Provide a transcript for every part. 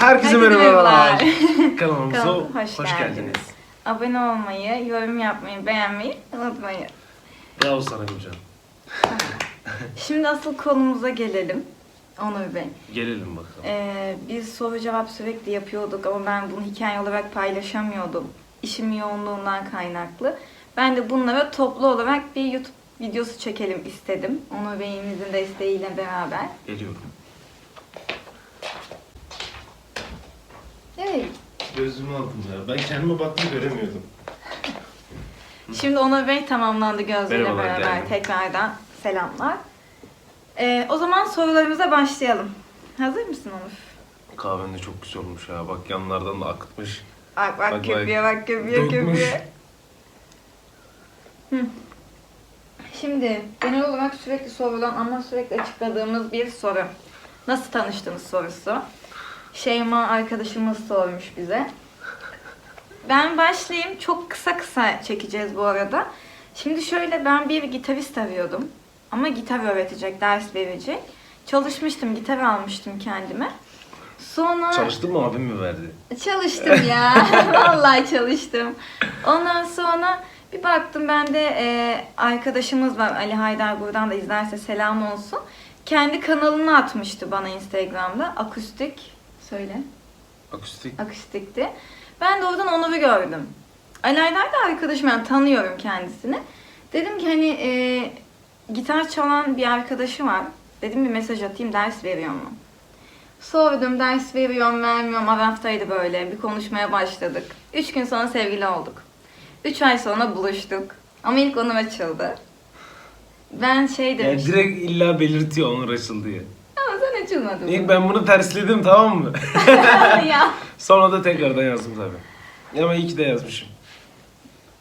Herkese merhabalar. Kanalımıza hoş, hoş geldiniz. geldiniz. Abone olmayı, yorum yapmayı, beğenmeyi unutmayın. Bravo sana Gülcan. Şimdi asıl konumuza gelelim. Onur Bey. Gelelim bakalım. Ee, biz soru cevap sürekli yapıyorduk ama ben bunu hikaye olarak paylaşamıyordum. İşim yoğunluğundan kaynaklı. Ben de bunlara toplu olarak bir YouTube videosu çekelim istedim. Onur Bey'imizin desteğiyle beraber. Geliyorum. Evet. Gözümü aldım ya. Ben kendime baktım göremiyordum. Şimdi Onur Bey tamamlandı gözlüğüyle Merhabalar, beraber. geldim. Tekrardan selamlar. Ee, o zaman sorularımıza başlayalım. Hazır mısın Onur? Kahven de çok güzel olmuş ya. Bak yanlardan da akıtmış. Bak bak Bak, köpüğe bak. bak köpüğe Dökmüş. köpüğe. Hı. Şimdi genel olarak sürekli sorulan ama sürekli açıkladığımız bir soru. Nasıl tanıştınız sorusu. Şeyma arkadaşımız sormuş bize. Ben başlayayım. Çok kısa kısa çekeceğiz bu arada. Şimdi şöyle ben bir gitarist arıyordum. Ama gitar öğretecek, ders verecek. Çalışmıştım, gitar almıştım kendime. Sonra... Çalıştın mı abim mi verdi? Çalıştım ya. Vallahi çalıştım. Ondan sonra bir baktım ben de e, arkadaşımız var Ali Haydar buradan da izlerse selam olsun. Kendi kanalını atmıştı bana Instagram'da. Akustik söyle. Akustik. Akustikti. Ben de oradan Onur'u gördüm. Ali Haydar da arkadaşım yani tanıyorum kendisini. Dedim ki hani e, gitar çalan bir arkadaşı var. Dedim bir mesaj atayım ders veriyor mu? Sordum ders veriyorum vermiyorum. Araftaydı böyle. Bir konuşmaya başladık. Üç gün sonra sevgili olduk. Üç ay sonra buluştuk. Ama ilk Onur açıldı. Ben şey Yani demiştim. direkt illa belirtiyor Onur açıl diye. Sen açılmadın. İlk ben bunu tersledim tamam mı? ya. Sonra da tekrardan yazdım tabii. Ama iyi ki de yazmışım.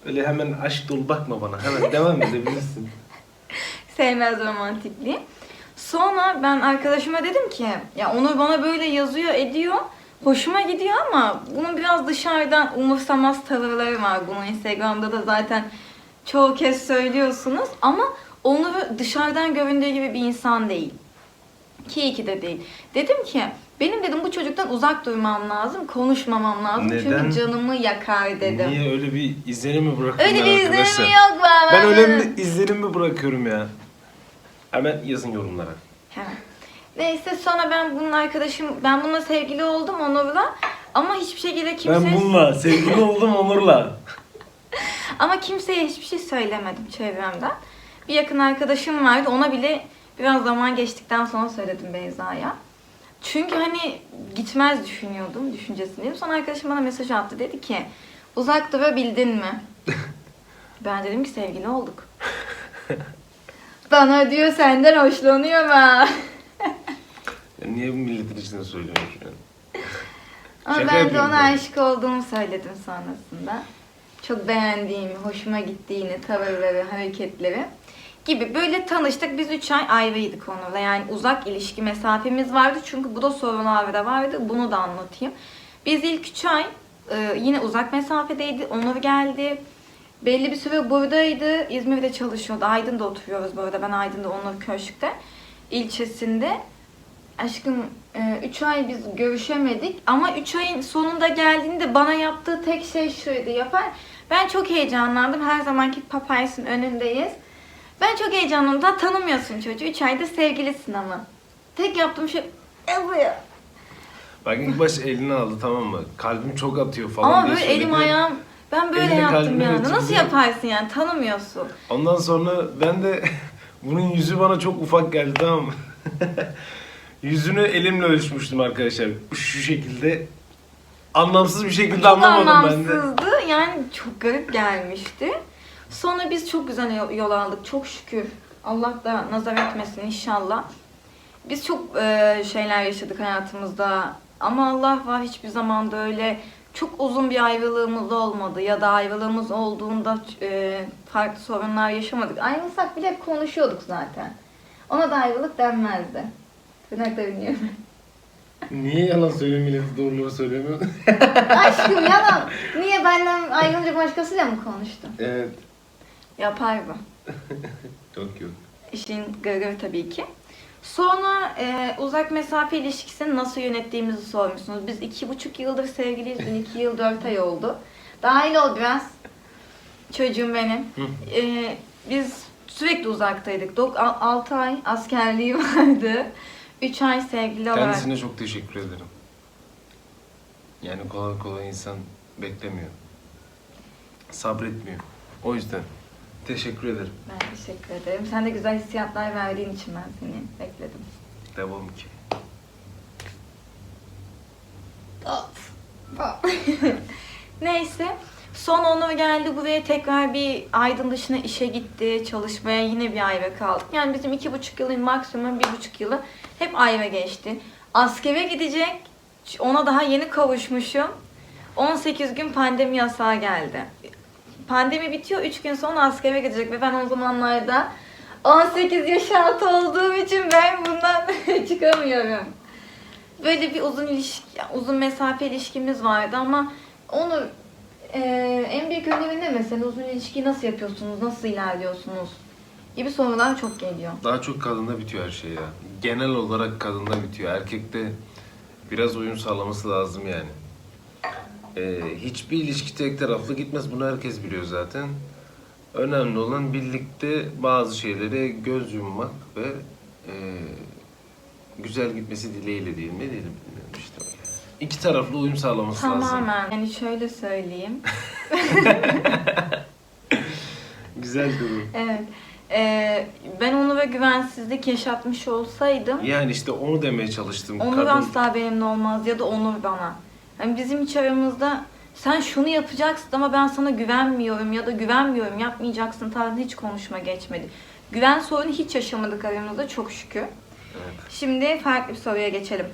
Öyle hemen aşk dolu bakma bana. Hemen devam edebilirsin. Sevmez romantikliği. Sonra ben arkadaşıma dedim ki ya Onur bana böyle yazıyor ediyor. Hoşuma gidiyor ama bunun biraz dışarıdan umursamaz tavırları var. Bunu Instagram'da da zaten çoğu kez söylüyorsunuz. Ama Onur dışarıdan göründüğü gibi bir insan değil. Ki iyi ki de değil. Dedim ki benim dedim bu çocuktan uzak durmam lazım, konuşmamam lazım. Neden? Çünkü canımı yakar dedim. Niye öyle bir izlenim mi bırakıyorum Öyle bir izlenim yok bana. Ben öyle bir izlenim mi bırakıyorum ya? Hemen yazın yorumlara. Hemen. Neyse sonra ben bunun arkadaşım, ben bununla sevgili oldum Onur'la. Ama hiçbir şekilde kimseye... Ben bununla sevgili oldum Onur'la. Ama kimseye hiçbir şey söylemedim çevremden. Bir yakın arkadaşım vardı, ona bile biraz zaman geçtikten sonra söyledim Beyza'ya. Çünkü hani gitmez düşünüyordum, düşüncesindeydim. Sonra arkadaşım bana mesaj attı, dedi ki uzak durabildin mi? ben dedim ki sevgili olduk. Bana diyor senden hoşlanıyor mu? Ya niye bu milletin içinde söylüyorsun yani? Ama Şaka ben de yapıyorum ona ben. aşık olduğumu söyledim sonrasında. Çok beğendiğimi, hoşuma gittiğini, tavırları, hareketleri gibi. Böyle tanıştık. Biz 3 ay ayrıydık onunla. Yani uzak ilişki mesafemiz vardı. Çünkü bu da sorunlarda vardı. Bunu da anlatayım. Biz ilk 3 ay e, yine uzak mesafedeydi. Onur geldi. Belli bir süre buradaydı. İzmir'de çalışıyordu. Aydın'da oturuyoruz bu arada. Ben Aydın'da, Onur Köşk'te. ilçesinde. Aşkım 3 ay biz görüşemedik ama 3 ayın sonunda geldiğinde bana yaptığı tek şey şuydu yapar. Ben çok heyecanlandım. Her zamanki papaysın önündeyiz. Ben çok heyecanlandım. Daha tanımıyorsun çocuğu. 3 ayda sevgilisin ama. Tek yaptığım şey "E, buraya." Bak ilk baş elini aldı tamam mı? Kalbim çok atıyor falan Ama diye böyle elim söyledi. ayağım ben böyle Elini yaptım kalbine. Nasıl yaparsın yani? Tanımıyorsun. Ondan sonra ben de bunun yüzü bana çok ufak geldi tamam mı? Yüzünü elimle ölçmüştüm arkadaşlar. Şu şekilde anlamsız bir şekilde Çok anlamadım ben de. anlamsızdı. Yani çok garip gelmişti. Sonra biz çok güzel yol- aldık. Çok şükür. Allah da nazar etmesin inşallah. Biz çok e, şeyler yaşadık hayatımızda. Ama Allah var hiçbir zaman da öyle çok uzun bir ayrılığımız olmadı. Ya da ayrılığımız olduğunda e, farklı sorunlar yaşamadık. Ayrılsak bile hep konuşuyorduk zaten. Ona da ayrılık denmezdi. Tırnakla dinliyorum. Niye yalan söylüyor millet doğruları söylemiyor? Aşkım yalan. Niye benden ayrılınca başkasıyla mı konuştun? evet. Yapar mı? Yok yok. İşin gırgırı tabii ki. Sonra e, uzak mesafe ilişkisini nasıl yönettiğimizi sormuşsunuz. Biz iki buçuk yıldır sevgiliyiz. Dün iki yıl dört ay oldu. Dahil ol biraz. Çocuğum benim. E, biz sürekli uzaktaydık. 6 ay askerliği vardı. 3 ay sevgili olarak. Kendisine çok teşekkür ederim. Yani kolay kolay insan beklemiyor. Sabretmiyor. O yüzden teşekkür ederim. Ben teşekkür ederim. Sen de güzel hissiyatlar verdiğin için ben seni bekledim. Devam ki. Neyse. Son Onur geldi buraya tekrar bir Aydın dışına işe gitti. Çalışmaya yine bir ayva kaldık. Yani bizim iki buçuk yılın maksimum bir buçuk yılı hep ayva geçti. Askere gidecek. Ona daha yeni kavuşmuşum. 18 gün pandemi yasağı geldi. Pandemi bitiyor. 3 gün sonra askere gidecek ve ben o zamanlarda 18 yaş altı olduğum için ben bundan çıkamıyorum. Böyle bir uzun ilişki, uzun mesafe ilişkimiz vardı ama onu e, en büyük önemi ne mesela uzun ilişkiyi nasıl yapıyorsunuz, nasıl ilerliyorsunuz gibi sorular çok geliyor. Daha çok kadında bitiyor her şey ya. Genel olarak kadında bitiyor. Erkekte biraz uyum sağlaması lazım yani. Ee, hiçbir ilişki tek taraflı gitmez. Bunu herkes biliyor zaten. Önemli olan birlikte bazı şeylere göz yummak ve e, güzel gitmesi dileğiyle değil mi? Diyelim bilmiyorum işte. İki taraflı uyum sağlaması lazım. Tamamen. Yani şöyle söyleyeyim. Güzel durum. Evet. E, ben onu ve güvensizlik yaşatmış olsaydım Yani işte onu demeye çalıştım. Onur Kadın asla benimle olmaz ya da Onur bana. Yani bizim iç aramızda sen şunu yapacaksın ama ben sana güvenmiyorum ya da güvenmiyorum yapmayacaksın tarzında hiç konuşma geçmedi. Güven sorunu hiç yaşamadık aramızda çok şükür. Evet. Şimdi farklı bir soruya geçelim.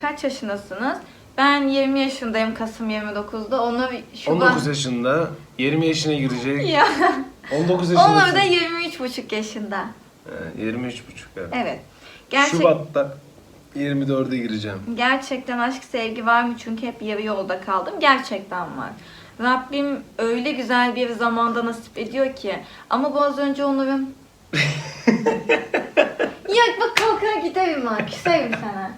Kaç yaşındasınız? Ben 20 yaşındayım Kasım 29'da. Onur Şubat... 19 yaşında 20 yaşına girecek. Ya. 19 yaşında. Onur da 23,5 yaşında. 23 buçuk evet. Evet. Gerçek... Şubat'ta 24'e gireceğim. Gerçekten aşk sevgi var mı? Çünkü hep yarı yolda kaldım. Gerçekten var. Rabbim öyle güzel bir zamanda nasip ediyor ki. Ama bu az önce Onur'un... ya bak kalkar giderim ha. Küserim sana.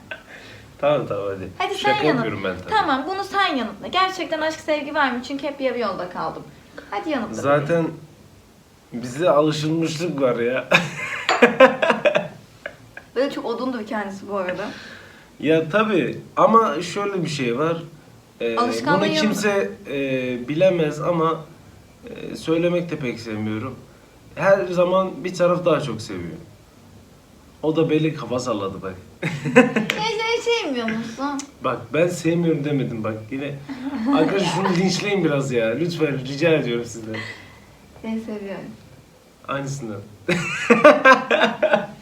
Tamam tamam hadi. Hadi sen Şaka yanıt. yapıyorum ben tabii. Tamam bunu sen yanıtla. Gerçekten aşk sevgi var mı? Çünkü hep yarı yolda kaldım. Hadi yanıtla. Zaten bize alışılmışlık var ya. Böyle çok odundur kendisi bu arada. ya tabii ama şöyle bir şey var. Ee, Alışkanlığı bunu kimse e, bilemez ama e, söylemek de pek sevmiyorum. Her zaman bir taraf daha çok seviyor. O da belli kafa salladı bak. Sen sevmiyor musun? Bak ben sevmiyorum demedim bak yine. Arkadaşlar şunu linçleyin biraz ya. Lütfen rica ediyorum sizden. Seni seviyorum. Aynısından.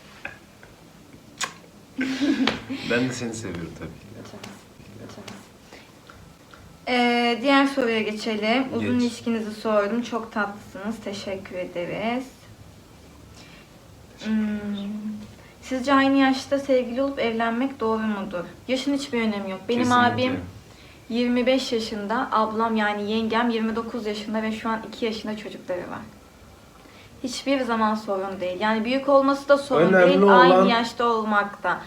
ben de seni seviyorum tabii ki. Ee, diğer soruya geçelim. Uzun Geç. ilişkinizi sordum. Çok tatlısınız. Teşekkür ederiz. Hmm. Sizce aynı yaşta sevgili olup evlenmek doğru mudur? Yaşın hiçbir önemi yok. Benim Kesinlikle. abim 25 yaşında, ablam yani yengem 29 yaşında ve şu an 2 yaşında çocukları var. Hiçbir zaman sorun değil. Yani büyük olması da sorun Önemli değil. olan- Aynı yaşta olmak da.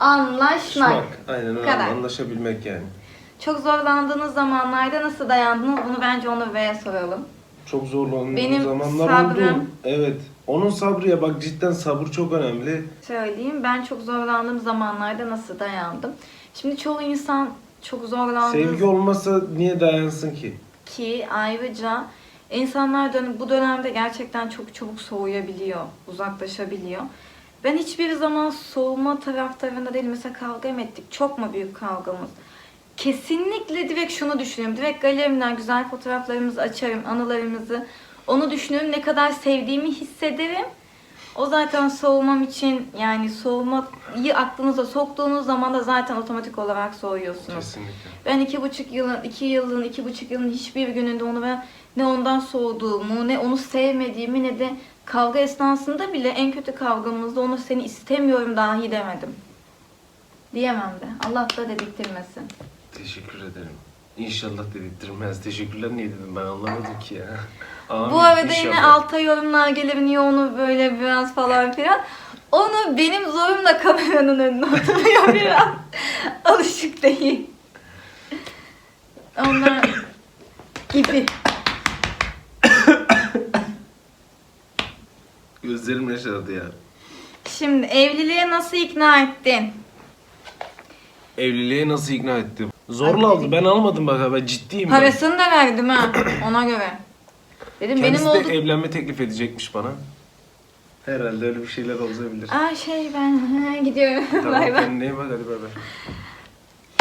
Anlaşmak. Şmak. Aynen öyle. Kadar. Anlaşabilmek yani. Çok zorlandığınız zamanlarda nasıl dayandınız? Bunu bence Onur Bey'e soralım. Çok zorlandığım Benim zamanlar sabrım- oldu. Evet. Onun sabrıya bak cidden sabır çok önemli. Söyleyeyim. Ben çok zorlandığım zamanlarda nasıl dayandım? Şimdi çoğu insan çok zorlandığı Sevgi olmasa niye dayansın ki? ki ayrıca insanlar dön- bu dönemde gerçekten çok çabuk soğuyabiliyor, uzaklaşabiliyor. Ben hiçbir zaman soğuma taraftarında değilim. Mesela kavga mı ettik? Çok mu büyük kavgamız? Kesinlikle direkt şunu düşünüyorum. Direkt galerimden güzel fotoğraflarımızı açarım, anılarımızı. Onu düşünüyorum. Ne kadar sevdiğimi hissederim. O zaten soğumam için yani soğumayı aklınıza soktuğunuz zaman da zaten otomatik olarak soğuyorsunuz. Kesinlikle. Ben iki buçuk yılın, iki yılın, iki buçuk yılın hiçbir gününde onu ben ne ondan soğuduğumu, ne onu sevmediğimi, ne de kavga esnasında bile en kötü kavgamızda onu seni istemiyorum dahi demedim. Diyemem de. Allah da dedirtmesin. Teşekkür ederim. İnşallah dedirttirmez. Teşekkürler niye dedim ben anlamadım ki ya. Amin, Bu arada yine inşallah. alta yorumlar niye onu böyle biraz falan filan. Onu benim zorumla kameranın önüne oturuyor biraz. Alışık değil. Onlar gibi. Gözlerim yaşardı ya. Şimdi evliliğe nasıl ikna ettin? Evliliğe nasıl ikna ettim? Zorla Abi aldı. Ben almadım bak ben ciddiyim. ben. Parasını da verdim ha ona göre. Dedim Kendisi benim de oldu. evlenme teklif edecekmiş bana. Herhalde öyle bir şeyler olabilir. Aa şey ben ha, gidiyorum. tamam bay bay. kendine iyi bak hadi bay bay.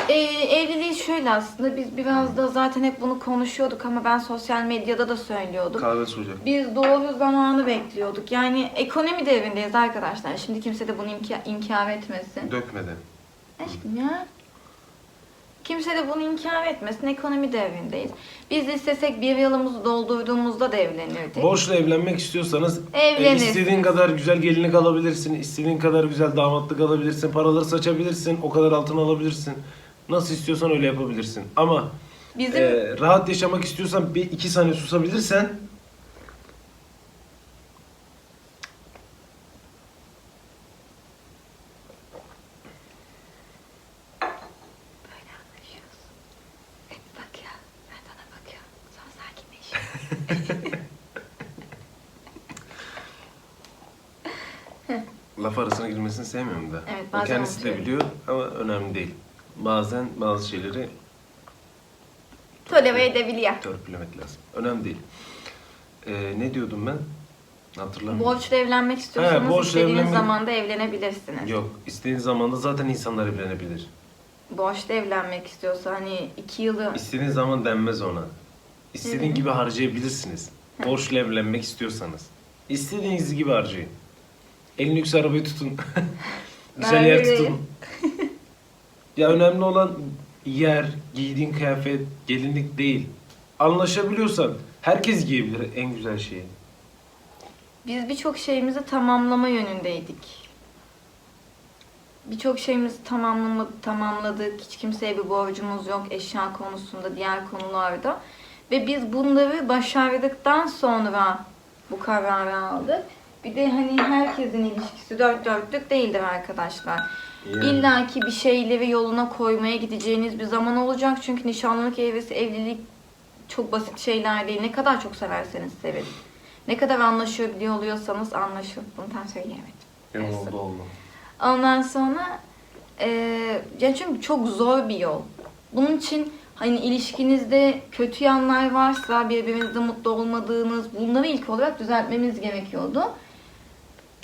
Ee, evliliği şöyle aslında biz biraz da zaten hep bunu konuşuyorduk ama ben sosyal medyada da söylüyordum. Kahve soğuyacak. Biz doğru zamanı bekliyorduk. Yani ekonomi devrindeyiz arkadaşlar. Şimdi kimse de bunu inka- inkar etmesin. Dökmeden. Aşkım ya. Kimse de bunu inkar etmesin. Ekonomi devrindeyiz. Biz istesek bir yılımızı doldurduğumuzda da evlenirdik. Borçla evlenmek istiyorsanız e, istediğin kadar güzel gelinlik alabilirsin. istediğin kadar güzel damatlık alabilirsin. Paraları saçabilirsin. O kadar altın alabilirsin. Nasıl istiyorsan öyle yapabilirsin. Ama Bizim e, rahat yaşamak istiyorsan bir iki saniye susabilirsen Böyle anlaşıyoruz. Evet, bak ya. Ben sana bakıyorum. Sonra sakinleş. laf arasına girmesini sevmiyorum da. Evet, o bazen kendisi de unutuyorum. biliyor ama önemli değil. Bazen bazı şeyleri Tolere edebiliyor. törpülemek lazım. Önemli değil. E, ne diyordum ben? Hatırlamıyorum. Borçla evlenmek istiyorsanız He, borçla istediğiniz evlenmek- zamanda evlenebilirsiniz. Yok. istediğin zamanda zaten insanlar evlenebilir. Borçla evlenmek istiyorsa hani iki yılı... İstediğin zaman denmez ona. İstediğin gibi harcayabilirsiniz. Borçla evlenmek istiyorsanız. İstediğiniz gibi harcayın. En lüks arabayı tutun. Güzel yer tutun. ya önemli olan yer, giydiğin kıyafet, gelinlik değil. Anlaşabiliyorsan herkes giyebilir en güzel şeyi. Biz birçok şeyimizi tamamlama yönündeydik. Birçok şeyimizi tamamlama, tamamladık. Hiç kimseye bir borcumuz yok eşya konusunda, diğer konularda. Ve biz bunları başardıktan sonra bu kararı aldık. Bir de hani herkesin ilişkisi dört dörtlük değildir arkadaşlar. Yani. İlla ki bir şeyleri yoluna koymaya gideceğiniz bir zaman olacak. Çünkü nişanlılık evresi, evlilik çok basit şeyler değil. Ne kadar çok severseniz sevin. Ne kadar anlaşıyor biliyor oluyorsanız anlaşın. Bunu tam söyleyemedim. Neyse. oldu oldu. Ondan sonra eee yani çünkü çok zor bir yol. Bunun için hani ilişkinizde kötü yanlar varsa, birbirinizle mutlu olmadığınız bunları ilk olarak düzeltmemiz gerekiyordu.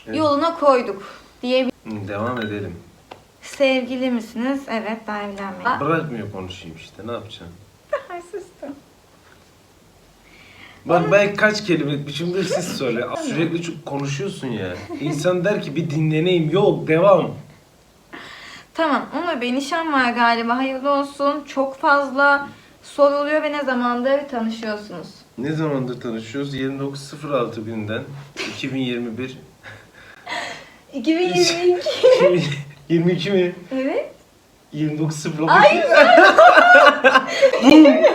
Evet. Yoluna koyduk diye Devam edelim. Sevgili misiniz? Evet, daha evlenmeyin. Bırakmıyor konuşayım işte ne yapacağım. Ay sustum. Bak ben kaç kelime biçimde siz söyle. Sürekli çok konuşuyorsun ya. İnsan der ki bir dinleneyim. Yok devam. Tamam, Umur Bey nişan var galiba. Hayırlı olsun. Çok fazla soruluyor ve ne zamandır tanışıyorsunuz? Ne zamandır tanışıyoruz? 29.06 günden 2021 2022. 22 mi? evet. 29.06 Ay! 2020.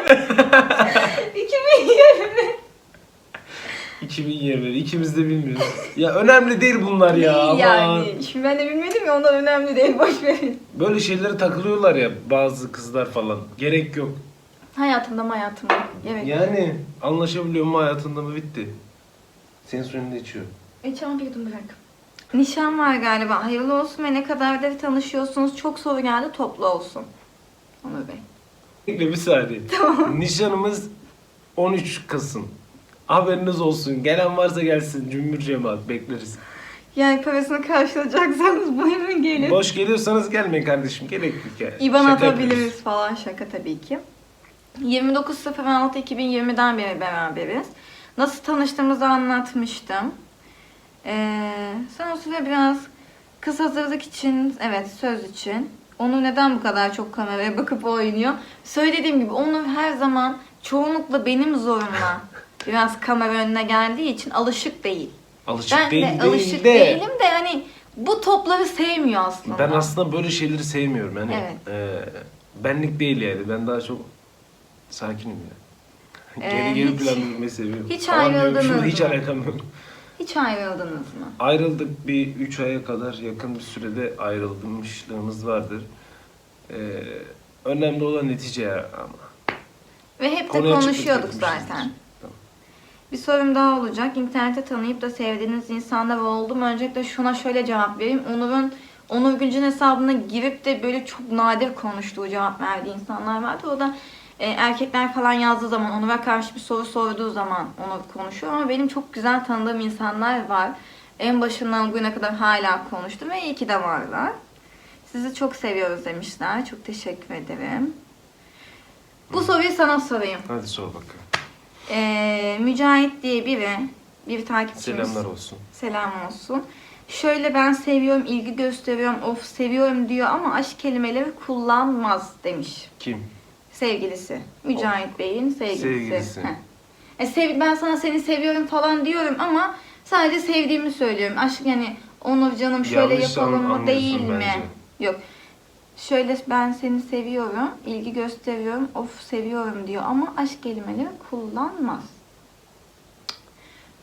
2021 ikimiz de bilmiyoruz. Ya önemli değil bunlar ya. Değil aman. yani. Şimdi ben de bilmedim ya ondan önemli değil. Boş verin. Böyle şeylere takılıyorlar ya bazı kızlar falan. Gerek yok. Hayatımda mı hayatımda? Evet. Yani anlaşabiliyor mu hayatında mı bitti. Senin suyunu da içiyor. Ama bir yudum bırak. Nişan var galiba. Hayırlı olsun ve ne kadardır tanışıyorsunuz? Çok soru geldi. Toplu olsun. Onur Bey. Bekle bir saniye. Nişanımız 13 Kasım. Haberiniz olsun. Gelen varsa gelsin. Cümbür cemaat bekleriz. Yani parasını karşılayacaksanız buyurun gelin. Boş geliyorsanız gelmeyin kardeşim. Gerek yok yani. İban Şaka atabiliriz yapıyoruz. falan şaka tabii ki. 29.06.2020'den beri beraberiz. Nasıl tanıştığımızı anlatmıştım. Ee, sen o süre biraz kız hazırlık için, evet söz için. Onu neden bu kadar çok kameraya bakıp oynuyor? Söylediğim gibi onu her zaman çoğunlukla benim zorumla biraz kamera önüne geldiği için alışık değil. Alışık Ben değil, de değil alışık de. değilim de hani bu topları sevmiyor aslında. Ben aslında böyle şeyleri sevmiyorum. Yani Evet. e, benlik değil yani. Ben daha çok sakinim ya. Ee, geri geri hiç- plan seviyorum. hiç ayrıldınız şurada hiç mı? alakam yok. Hiç ayrıldınız mı? Ayrıldık bir 3 aya kadar yakın bir sürede ayrılmışlığımız vardır. Ee, önemli olan netice ama. Ve hep de Konuya konuşuyorduk zaten. Tamam. Bir sorum daha olacak. İnternette tanıyıp da sevdiğiniz insanlar oldu mu? Öncelikle şuna şöyle cevap vereyim. Onur'un Onur Güncün hesabına girip de böyle çok nadir konuştuğu cevap verdiği insanlar vardı. O da e, erkekler falan yazdığı zaman, Onur'a karşı bir soru sorduğu zaman Onur konuşuyor. Ama benim çok güzel tanıdığım insanlar var. En başından bugüne kadar hala konuştum ve iyi ki de varlar. Sizi çok seviyoruz demişler. Çok teşekkür ederim. Bu soruyu sana sorayım. Hadi sor bakalım. Ee, Mücahit diye biri, bir takipçimiz. Selamlar olsun. Selam olsun. Şöyle ben seviyorum, ilgi gösteriyorum, of seviyorum diyor ama aşk kelimeleri kullanmaz demiş Kim? Sevgilisi. Mücahit Bey'in sevgilisi. Sevgilisi. Heh. E, sev, ben sana seni seviyorum falan diyorum ama sadece sevdiğimi söylüyorum. Aşk yani Onur canım şöyle Yanlış yapalım mı değil mi? bence. Yok. Şöyle ben seni seviyorum, ilgi gösteriyorum, of seviyorum diyor ama aşk kelimeleri kullanmaz.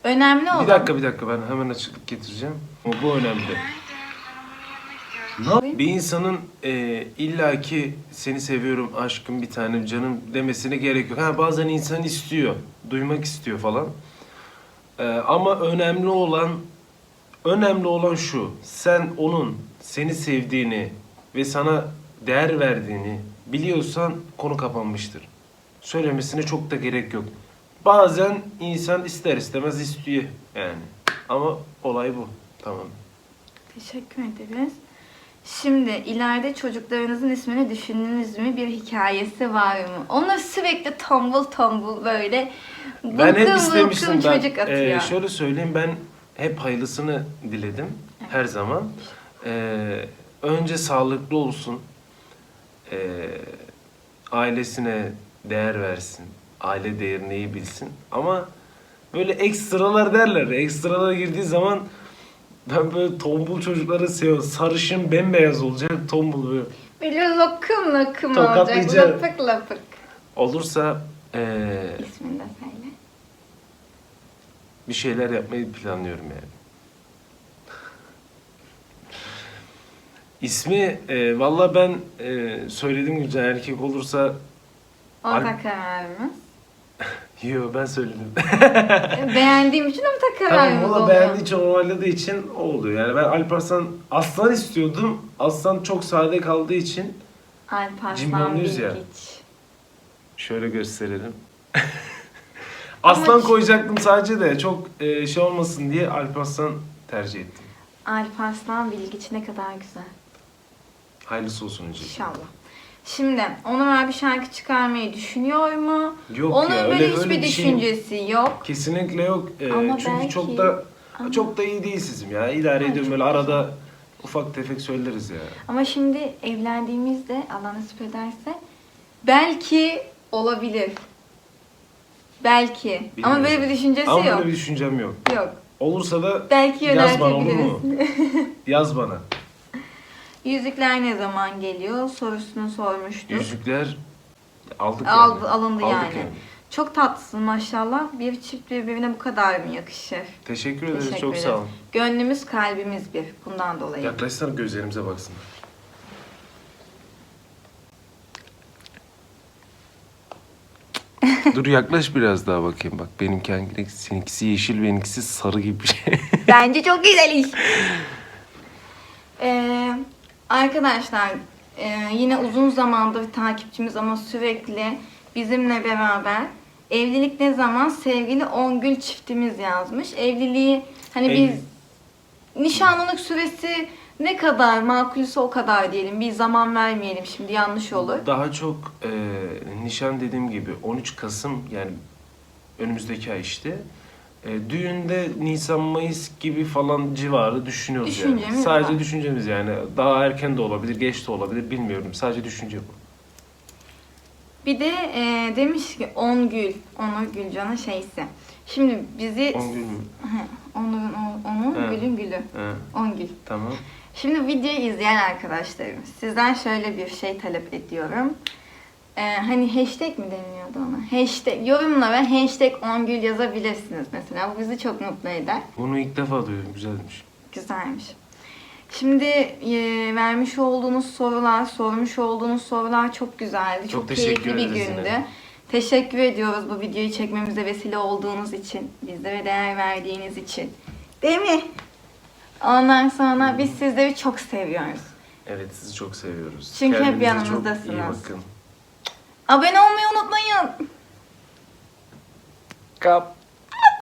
Önemli olan... Bir dakika bir dakika ben hemen açıklık getireceğim. Bu önemli. Ne- Bir insanın e, illaki seni seviyorum aşkım bir tanem canım demesine gerek yok. Ha bazen insan istiyor, duymak istiyor falan. E, ama önemli olan önemli olan şu. Sen onun seni sevdiğini ve sana değer verdiğini biliyorsan konu kapanmıştır. Söylemesine çok da gerek yok. Bazen insan ister istemez istiyor yani. Ama olay bu. Tamam. Teşekkür ederiz. Şimdi ileride çocuklarınızın ismini düşündünüz mü? Bir hikayesi var mı? Onlar sürekli tombul tombul böyle Ben hep istemiştim. Ben, çocuk e, atıyor. şöyle söyleyeyim ben hep hayırlısını diledim her zaman. E, önce sağlıklı olsun. E, ailesine değer versin. Aile değerini iyi bilsin. Ama böyle ekstralar derler. Ekstralara girdiği zaman ben böyle tombul çocukları seviyorum. Sarışın bembeyaz olacak tombul böyle. Böyle lokum lokum olacak. Lapık lapık. Olursa e, İsmini de söyle. bir şeyler yapmayı planlıyorum yani. İsmi e, valla ben e, söylediğim güzel erkek olursa Ortak kararımız. Yo ben söyledim. Beğendiğim için ortak kararımız tamam o da oluyor. beğendiği için onayladığı için o oluyor. Yani ben Alparslan Aslan istiyordum. Aslan çok sade kaldığı için Alparslan Cimbalıyız ya. Bilgiç. şöyle gösterelim. Aslan Ama- koyacaktım sadece de çok e, şey olmasın diye Alparslan tercih ettim. Alparslan Bilgiç ne kadar güzel. Hayırlısı olsun önce. İnşallah. Şimdi Onur abi şarkı çıkarmayı düşünüyor mu? Yok Onun ya, böyle öyle- hiçbir öyle bir şey- düşüncesi yok. Kesinlikle yok. Ee, Ama çünkü belki- çok da Ama- çok da iyi değil sizim ya. İdare ediyorum çok böyle arada ufak tefek söyleriz ya. Ama şimdi evlendiğimizde Allah nasip ederse belki olabilir. Belki. Ama Bilmiyorum. böyle bir düşüncesi Ama yok. böyle bir düşüncem yok. Yok. Olursa da Belki yaz bana olur mu? yöneltebiliriz. Yaz bana. Yüzükler ne zaman geliyor sorusunu sormuştuk. Yüzükler aldık yani. Aldı, alındı Aldık yani. Çok tatlısın maşallah. Bir çift birbirine bu kadar mı yakışır? Teşekkür ederiz. Teşekkür çok sağ olun. Gönlümüz kalbimiz bir. Bundan dolayı. Yaklaşsana gözlerimize baksın. Dur yaklaş biraz daha bakayım bak benimki hangi seninkisi yeşil benimkisi sarı gibi bir şey. Bence çok güzel iş. Ee, arkadaşlar e, yine uzun zamandır takipçimiz ama sürekli bizimle beraber evlilik ne zaman sevgili 10 gül çiftimiz yazmış. Evliliği hani Ev- biz nişanlılık süresi ne kadar makulse o kadar diyelim. Bir zaman vermeyelim şimdi yanlış olur. Daha çok e, nişan dediğim gibi 13 Kasım yani önümüzdeki ay işte. E, düğünde Nisan Mayıs gibi falan civarı düşünüyoruz yani. Düşüncemiz Sadece var. düşüncemiz yani. Daha erken de olabilir, geç de olabilir bilmiyorum. Sadece düşünce bu. Bir de e, demiş ki 10 gül, Onur Gülcan'ın şeysi. Şimdi bizi 10 gün mü? Onur'un onun He. gülün gülü. He, 10 gül. tamam. Şimdi videoyu izleyen arkadaşlarım sizden şöyle bir şey talep ediyorum. E, hani hashtag mi deniliyordu ona? Hashtag, yorumlara hashtag 10 gül yazabilirsiniz mesela. Bu bizi çok mutlu eder. Bunu ilk defa duyuyorum. Güzelmiş. Güzelmiş. Şimdi e, vermiş olduğunuz sorular, sormuş olduğunuz sorular çok güzeldi. Çok, Çok keyifli bir gündü. yine. Teşekkür ediyoruz bu videoyu çekmemize vesile olduğunuz için. Bizlere değer verdiğiniz için. Değil mi? Ondan sonra biz sizleri çok seviyoruz. Evet sizi çok seviyoruz. Çünkü hep Kendinize yanımızdasınız. Çok iyi bakın. Abone olmayı unutmayın. Kap.